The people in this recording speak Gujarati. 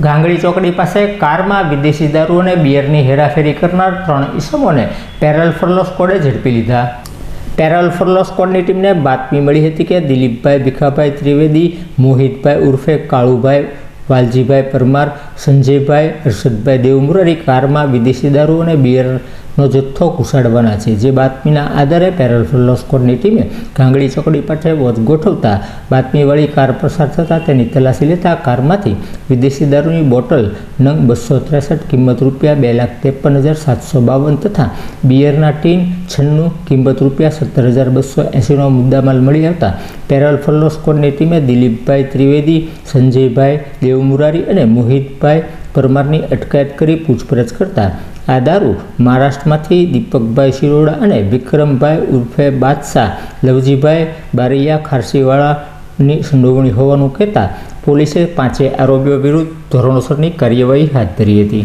ગાંગડી ચોકડી પાસે કારમાં વિદેશી દારૂ અને બિયરની હેરાફેરી કરનાર ત્રણ ઇસમોને પેરલ ફરલો સ્કોડે ઝડપી લીધા. પેરલ ફરલો સ્કોડની ટીમને બાતમી મળી હતી કે દિલીપભાઈ, ભીખાભાઈ ત્રિવેદી, મોહિતભાઈ ઉર્ફે કાળુભાઈ, વાલજીભાઈ પરમાર, સંજયભાઈ, હર્ષદભાઈ દેવમુરારી કારમાં વિદેશી દારૂ અને બિયરનો જથ્થો ઘુસાડવાના છે. જે બાતમીના આધારે પેરલ ફરલો ટીમે ગાંગડી ચોકડી પાસે વોચ ગોઠવતા બાતમીવાળી કાર પસાર થતાં તેની તલાશી લેતા કારમાંથી વિદેશી દારૂની બોટલ નંગ બસો ત્રેસઠ કિંમત રૂપિયા બે લાખ ત્રેપન હજાર સાતસો બાવન તથા બિયરના ટીન છન્નું કિંમત રૂપિયા સત્તર હજાર બસો એંસીનો મુદ્દામાલ મળી આવતા પેરલ ફલ્લો ટીમે દિલીપભાઈ ત્રિવેદી, સંજયભાઈ દેવમુરારી અને મોહિતભાઈ પરમારની અટકાયત કરી પૂછપરછ કરતા આ દારૂ મહારાષ્ટ્રમાંથી દીપકભાઈ શિરોડા અને વિક્રમભાઈ ઉર્ફે બાદશાહ, લવજીભાઈ બારૈયા, ખારસીવાળાની સંડોવણી હોવાનું કહેતા પોલીસે પાંચે આરોપીઓ વિરુદ્ધ ધોરણસરની કાર્યવાહી હાથ ધરી હતી.